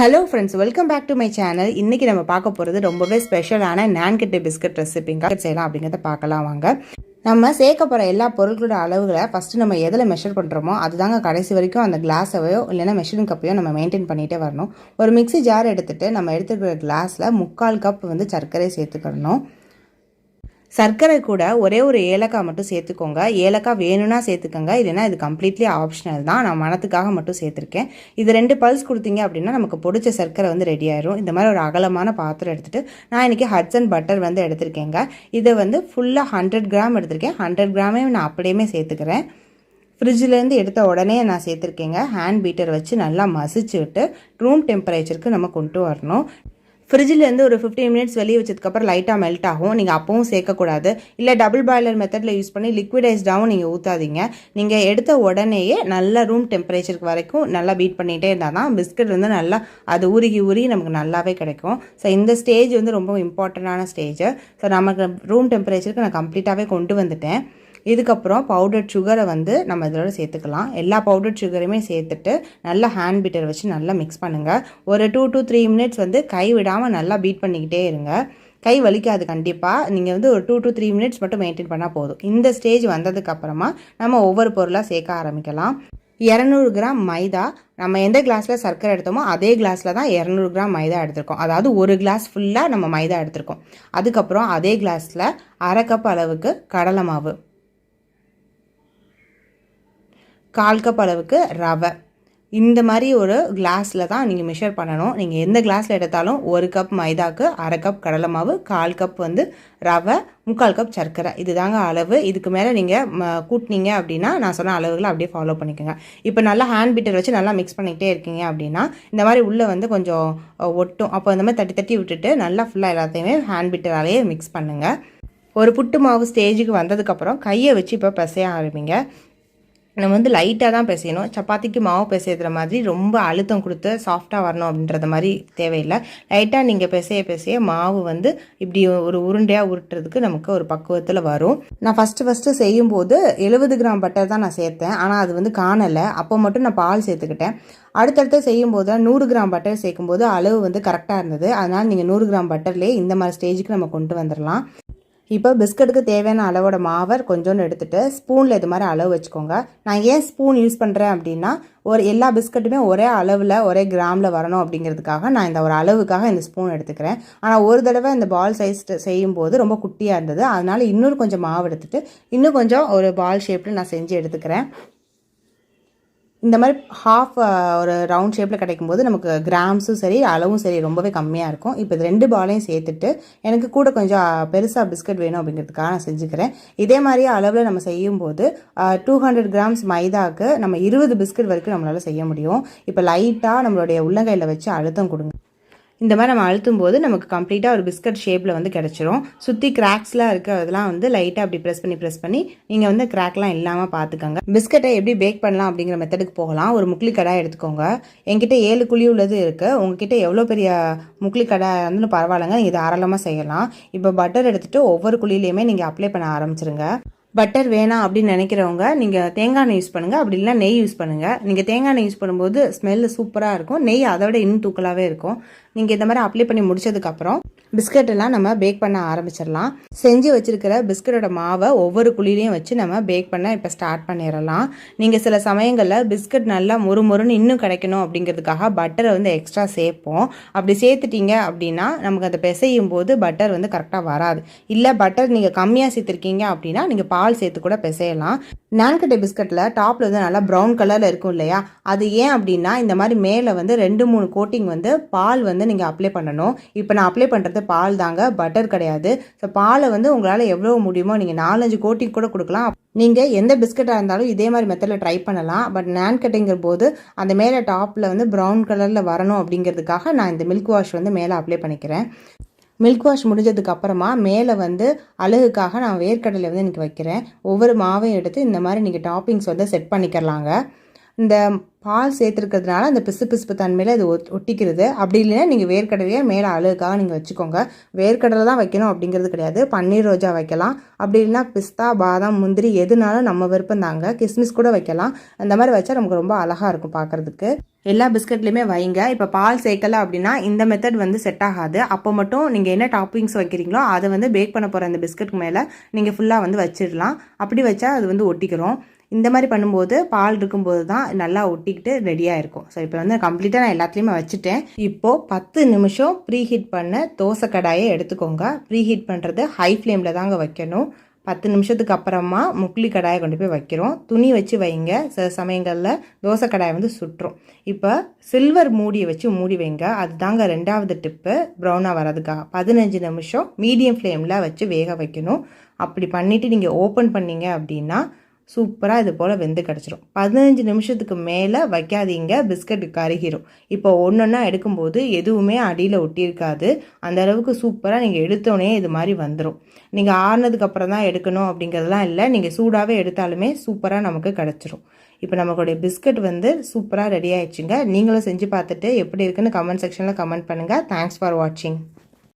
Hello friends welcome back to my channel இன்றைக்கி நம்ம பார்க்க போகிறது ரொம்பவே ஸ்பெஷலான நான்கெட்டு பிஸ்கட் ரெசிபிங்க செய்யலாம் அப்படிங்கிறத பார்க்கலாம் வாங்க. நம்ம சேர்க்க போகிற எல்லா பொருட்களோட அளவுகளை ஃபஸ்ட்டு நம்ம எதில் மெஷர் பண்ணுறோமோ அதுதாங்க கடைசி வரைக்கும் அந்த கிளாஸையோ இல்லைன்னா மெஷரிங் கப்பையோ நம்ம மெயின்டைன் பண்ணிகிட்டே வரணும். ஒரு மிக்ஸி ஜார் எடுத்துகிட்டு நம்ம எடுத்துக்கிற கிளாஸில் முக்கால் கப் வந்து சர்க்கரை சேர்த்துக்கணும். சர்க்கரை கூட ஒரே ஒரு ஏலக்காய் மட்டும் சேர்த்துக்கோங்க. ஏலக்காய் வேணும்னா சேர்த்துக்கோங்க. இல்லைன்னா இது கம்ப்ளீட்லி ஆப்ஷனல் தான். நான் மனத்துக்காக மட்டும் சேர்த்துருக்கேன். இது ரெண்டு பல்ஸ் கொடுத்தீங்க அப்படின்னா நமக்கு பிடிச்ச சர்க்கரை வந்து ரெடி ஆயிரும். இந்த மாதிரி ஒரு அகலமான பாத்திரம் எடுத்துகிட்டு நான் இன்றைக்கி ஹட்சன் பட்டர் வந்து எடுத்திருக்கேங்க. இதை வந்து ஃபுல்லாக ஹண்ட்ரட் கிராம் எடுத்திருக்கேன். ஹண்ட்ரட் கிராமே நான் அப்படியே சேர்த்துக்கிறேன். ஃப்ரிட்ஜிலேருந்து எடுத்த உடனே நான் சேர்த்துருக்கேங்க. ஹேண்ட் பீட்டர் வச்சு நல்லா மசிச்சு விட்டு ரூம் டெம்பரேச்சருக்கு நம்ம கொண்டு வரணும். ஃப்ரிட்ஜிலேருந்து ஒரு ஃபிஃப்டீன் மினிட்ஸ் வெளியே வச்சதுக்கப்புறம் லைட்டாக மெல்ட் ஆகும். நீங்கள் அப்பவும் சேர்க்கக்கூடாது. இல்லை டபுள் பாய்லர் மெத்தடில் யூஸ் பண்ணி லிக்விடைஸ்டாகவும் நீங்கள் ஊற்றாதீங்க நீங்கள் எடுத்த உடனேயே நல்ல ரூம் டெம்பரேச்சருக்கு வரைக்கும் நல்லா பீட் பண்ணிகிட்டே இருந்தால் தான் பிஸ்கட் வந்து நல்லா அது உருகி உருகி நமக்கு நல்லாவே கிடைக்கும். ஸோ இந்த ஸ்டேஜ் வந்து ரொம்ப இம்பார்ட்டண்ட்டான ஸ்டேஜ் ஸோ நமக்கு ரூம் டெம்பரேச்சருக்கு நான் கம்ப்ளீட்டாகவே கொண்டு வந்துட்டேன். இதுக்கப்புறம் பவுடர் சுகரை வந்து நம்ம இதோட சேர்த்துக்கலாம். எல்லா பவுடர் சுகருமே சேர்த்துட்டு நல்லா ஹேண்ட் பீட்டர் வச்சு நல்லா மிக்ஸ் பண்ணுங்கள் ஒரு டூ டு த்ரீ மினிட்ஸ் வந்து கை விடாமல் நல்லா பீட் பண்ணிக்கிட்டே இருங்க. கை வலிக்காது கண்டிப்பாக நீங்கள் வந்து ஒரு டூ டு த்ரீ மினிட்ஸ் மட்டும் மெயின்டைன் பண்ணால் போதும். இந்த ஸ்டேஜ் வந்ததுக்கப்புறமா நம்ம ஒவ்வொரு பொருளாக சேர்க்க ஆரம்பிக்கலாம். இரநூறு கிராம் மைதா. நம்ம எந்த கிளாஸில் சர்க்கரை எடுத்தோமோ அதே கிளாஸில் தான் இரநூறு கிராம் மைதா எடுத்திருக்கோம். அதாவது ஒரு கிளாஸ் ஃபுல்லாக நம்ம மைதா எடுத்திருக்கோம். அதுக்கப்புறம் அதே கிளாஸில் அரை கப் அளவுக்கு கடலை மாவு. கால் கப் அளவுக்கு ரவை. இந்த மாதிரி ஒரு கிளாஸில் தான் நீங்கள் மெஷர் பண்ணணும். நீங்கள் எந்த கிளாஸில் எடுத்தாலும் ஒரு கப் மைதாக்கு அரை கப் கடலை மாவு கால் கப் வந்து ரவை முக்கால் கப் சர்க்கரை. இது தாங்க அளவு. இதுக்கு மேலே நீங்கள் கூட்டினீங்க அப்படின்னா நான் சொன்ன அளவுகளை அப்படியே ஃபாலோ பண்ணிக்கோங்க. இப்போ நல்லா ஹேண்ட் பீட்டர் வச்சு நல்லா மிக்ஸ் பண்ணிக்கிட்டே இருக்கீங்க அப்படின்னா இந்த மாதிரி உள்ளே வந்து கொஞ்சம் ஒட்டும். அப்போ இந்த மாதிரி தட்டி தட்டி விட்டுட்டு நல்லா ஃபுல்லாக எல்லாத்தையுமே ஹேண்ட் பீட்டராலேயே மிக்ஸ் பண்ணுங்கள் ஒரு புட்டு மாவு ஸ்டேஜுக்கு வந்ததுக்கப்புறம் கையை வச்சு இப்போ பிசைய ஆரம்பிங்க. நம்ம வந்து லைட்டாக தான் பிசையணும் சப்பாத்திக்கு மாவு பிசைகிற மாதிரி ரொம்ப அழுத்தம் கொடுத்து சாஃப்டாக வரணும் அப்படின்றத மாதிரி தேவையில்லை. லைட்டாக நீங்கள் பிசைய பிசைய மாவு வந்து இப்படி ஒரு உருண்டையாக உருட்டுறதுக்கு நமக்கு ஒரு பக்குவத்தில் வரும். நான் ஃபஸ்ட்டு ஃபஸ்ட்டு செய்யும்போது எழுபது கிராம் பட்டர் தான் நான் சேர்த்தேன். ஆனால் அது வந்து காணலை. அப்போ மட்டும் நான் பால் சேர்த்துக்கிட்டேன். அடுத்தடுத்து செய்யும்போது நூறு கிராம் பட்டர் சேர்க்கும்போது அளவு வந்து கரெக்டாக இருந்தது. அதனால் நீங்கள் நூறு கிராம் பட்டர்லேயே இந்த மாதிரி ஸ்டேஜுக்கு நம்ம கொண்டு வந்துடலாம் இப்போ பிஸ்கட்டுக்கு தேவையான அளவோட மாவை கொஞ்சோண்டு எடுத்துகிட்டு ஸ்பூனில் இது மாதிரி அளவு வச்சுக்கோங்க. நான் ஏன் ஸ்பூன் யூஸ் பண்ணுறேன் அப்படின்னா ஒரு எல்லா பிஸ்கட்டுமே ஒரே அளவில் ஒரே கிராமில் வரணும் அப்படிங்கிறதுக்காக நான் இந்த ஒரு அளவுக்காக இந்த ஸ்பூன் எடுத்துக்கிறேன். ஆனால் ஒரு தடவை இந்த பால் சைஸ் செய்யும்போது ரொம்ப குட்டியாக இருந்தது. அதனால் இன்னொரு கொஞ்சம் மாவு எடுத்துகிட்டு இன்னும் கொஞ்சம் ஒரு பால் ஷேப்பில் நான் செஞ்சு எடுத்துக்கிறேன். இந்த மாதிரி ஹாஃப் uh, ஒரு ரவுண்ட் ஷேப்பில் கிடைக்கும் போது நமக்கு கிராம்ஸும் சரி அளவும் சரி ரொம்பவே கம்மியாக இருக்கும். இப்போ இது ரெண்டு பாலையும் சேர்த்துட்டு எனக்கு கூட கொஞ்சம் uh, பெருசாக பிஸ்கட் வேணும் அப்படிங்கிறதுக்காக நான் செஞ்சுக்கிறேன். இதே மாதிரி அளவில் நம்ம செய்யும்போது டூ ஹண்ட்ரட் கிராம்ஸ் மைதாவுக்கு நம்ம இருபது பிஸ்கட் வரைக்கும் நம்மளால் செய்ய முடியும். இப்போ லைட்டாக நம்மளுடைய உள்ளங்கையில் வச்சு அழுத்தம் கொடுங்க. இந்த மாதிரி நம்ம அழுத்தும் போது நமக்கு கம்ப்ளீட்டாக ஒரு பிஸ்கட் ஷேப்பில் வந்து கிடச்சிரும். சுற்றி கிராக்ஸ்லாம் இருக்கிறதெல்லாம் வந்து லைட்டாக அப்படி ப்ரெஸ் பண்ணி ப்ரெஸ் பண்ணி நீங்கள் வந்து கிராக்லாம் இல்லாமல் பார்த்துக்கோங்க பிஸ்கட்டை எப்படி பேக் பண்ணலாம் அப்படிங்கிற மெத்தடுக்கு போகலாம். ஒரு முக்லி கடாய் எடுத்துக்கோங்க. என்கிட்ட ஏழு குழி உள்ளது இருக்குது உங்ககிட்ட எவ்வளோ பெரிய முக்லி கடாய் வந்து பரவாயில்லைங்க. நீங்கள் தாராளமாக செய்யலாம். இப்போ பட்டர் எடுத்துகிட்டு ஒவ்வொரு குழியிலையுமே நீங்கள் அப்ளை பண்ண ஆரம்பிச்சிருங்க. பட்டர் வேணாம் அப்படின்னு நினைக்கிறவங்க நீங்கள் தேங்காய் எண்ணெய் யூஸ் பண்ணுங்கள் அப்படி இல்லைனா நெய் யூஸ் பண்ணுங்கள் நீங்கள் தேங்காய் எண்ணெய் யூஸ் பண்ணும்போது ஸ்மெல்லு சூப்பராக இருக்கும். நெய் அதை விட இன்னும் தூக்கலாகவே இருக்கும். நீங்கள் இந்த மாதிரி அப்ளை பண்ணி முடிச்சதுக்கப்புறம் பிஸ்கட் எல்லாம் நம்ம பேக் பண்ண ஆரம்பிச்சிடலாம். செஞ்சு வச்சிருக்கிற பிஸ்கட்டோட மாவை ஒவ்வொரு குழிலையும் வச்சு நம்ம பேக் பண்ண இப்போ ஸ்டார்ட் பண்ணிடலாம். நீங்கள் சில சமயங்களில் பிஸ்கட் நல்லா முறுமுறுன்னு இன்னும் கிடைக்கணும் அப்படிங்கிறதுக்காக பட்டரை வந்து எக்ஸ்ட்ரா சேர்ப்போம். அப்படி சேர்த்துட்டீங்க அப்படின்னா நமக்கு அதை பிசையும் போது பட்டர் வந்து கரெக்டாக வராது. இல்லை பட்டர் நீங்கள் கம்மியாக சேர்த்துருக்கீங்க அப்படின்னா நீங்கள் பால் சேர்த்து கூட பிசையலாம். நான்கட்டை பிஸ்கட்டில் டாப்பில் வந்து நல்லா ப்ரௌன் கலரில் இருக்கும் இல்லையா? அது ஏன் அப்படின்னா இந்த மாதிரி மேலே வந்து ரெண்டு மூணு கோட்டிங் வந்து பால் வந்து நீங்கள் அப்ளை பண்ணணும். இப்போ நான் அப்ளை பண்ணுறது பால் தாங்க பட்டர் கிடையாது. ஸோ பாலை வந்து உங்களால் எவ்வளோ முடியுமோ நீங்கள் நாலஞ்சு கோட்டிங் கூட கொடுக்கலாம். நீங்கள் எந்த பிஸ்கட்டாக இருந்தாலும் இதே மாதிரி மெத்தடில் ட்ரை பண்ணலாம். பட் நான் கட்டிங்கிற போது அந்த மேலே டாப்பில் வந்து ப்ரௌன் கலரில் வரணும் அப்படிங்கிறதுக்காக நான் இந்த மில்க் வாஷ் வந்து மேலே அப்ளை பண்ணிக்கிறேன். மில்க் வாஷ் முடிஞ்சதுக்கு அப்புறமா மேலே வந்து அழகுக்காக நான் வேர்க்கடலை வந்து எனக்கு வைக்கிறேன். ஒவ்வொரு மாவையும் எடுத்து இந்த மாதிரி நீங்கள் டாப்பிங்ஸ் வந்து செட் பண்ணிக்கிறலாங்க இந்த பால் சேர்த்துருக்கிறதுனால அந்த பிசு பிசுப்பு தன்மையில் இது ஒட்டிக்கிறது. அப்படி இல்லைன்னா நீங்கள் வேர்க்கடலையே மேலே அழுக்காக நீங்கள் வச்சுக்கோங்க. வேர்க்கடலை தான் வைக்கணும் அப்படிங்கிறது கிடையாது. பன்னீர் ரோஜா வைக்கலாம். அப்படி இல்லைன்னா பிஸ்தா பாதாம் முந்திரி எதுனாலும் நம்ம விருப்பம் தாங்க. கிஸ்மிஸ் கூட வைக்கலாம். அந்த மாதிரி வச்சா நமக்கு ரொம்ப அழகாக இருக்கும் பார்க்குறதுக்கு எல்லா பிஸ்கட்லையுமே வைங்க. இப்போ பால் சேர்க்கலை அப்படின்னா இந்த மெத்தட் வந்து செட் ஆகாது. அப்போ மட்டும் நீங்கள் என்ன டாப்பிங்ஸ் வைக்கிறீங்களோ அதை வந்து பேக் பண்ண போகிற அந்த பிஸ்கட்டுக்கு மேலே நீங்கள் ஃபுல்லாக வந்து வச்சிடலாம். அப்படி வச்சா அது வந்து ஒட்டிக்கிறோம். இந்த மாதிரி பண்ணும்போது பால் இருக்கும்போது தான் நல்லா ஒட்டிக்கிட்டு ரெடியாக இருக்கும். ஸோ இப்போ வந்து கம்ப்ளீட்டாக நான் எல்லாத்துலேயுமே வச்சுட்டேன். இப்போது பத்து நிமிஷம் ப்ரீ ஹீட் பண்ண தோசை கடாயை எடுத்துக்கோங்க. ப்ரீ ஹீட் பண்ணுறது ஹை ஃப்ளேமில் தாங்க வைக்கணும். பத்து நிமிஷத்துக்கு அப்புறமா முக்லி கடாயை கொண்டு போய் வைக்கிறோம். துணி வச்சு வைங்க. சில சமயங்களில் தோசை கடாயை வந்து சுட்டுரும். இப்போ சில்வர் மூடியை வச்சு மூடி வைங்க. அதுதாங்க ரெண்டாவது டிப்பு ப்ரௌனாக வரதுக்காக பதினஞ்சு நிமிஷம் மீடியம் ஃப்ளேமில் வச்சு வேக வைக்கணும். அப்படி பண்ணிவிட்டு நீங்கள் ஓப்பன் பண்ணீங்க அப்படின்னா சூப்பராக இது போல் வெந்து கிடச்சிரும். பதினஞ்சு நிமிஷத்துக்கு மேலே வைக்காதீங்க பிஸ்கட் கருகிரும். இப்போ ஒன்று ஒன்றா எடுக்கும்போது எதுவுமே அடியில் ஒட்டியிருக்காது. அந்த அளவுக்கு சூப்பராக நீங்கள் எடுத்தோடனே இது மாதிரி வந்துடும் நீங்கள் ஆறுனதுக்கப்புறம் தான் எடுக்கணும் அப்படிங்கிறதுலாம் இல்லை. நீங்கள் சூடாகவே எடுத்தாலுமே சூப்பராக நமக்கு கிடச்சிரும். இப்போ நம்மளுடைய பிஸ்கட் வந்து சூப்பராக ரெடி ஆயிடுச்சுங்க. நீங்களும் செஞ்சு பார்த்துட்டு எப்படி இருக்குன்னு கமெண்ட் செக்ஷனில் கமெண்ட் பண்ணுங்கள் தேங்க்ஸ் ஃபார் வாட்சிங்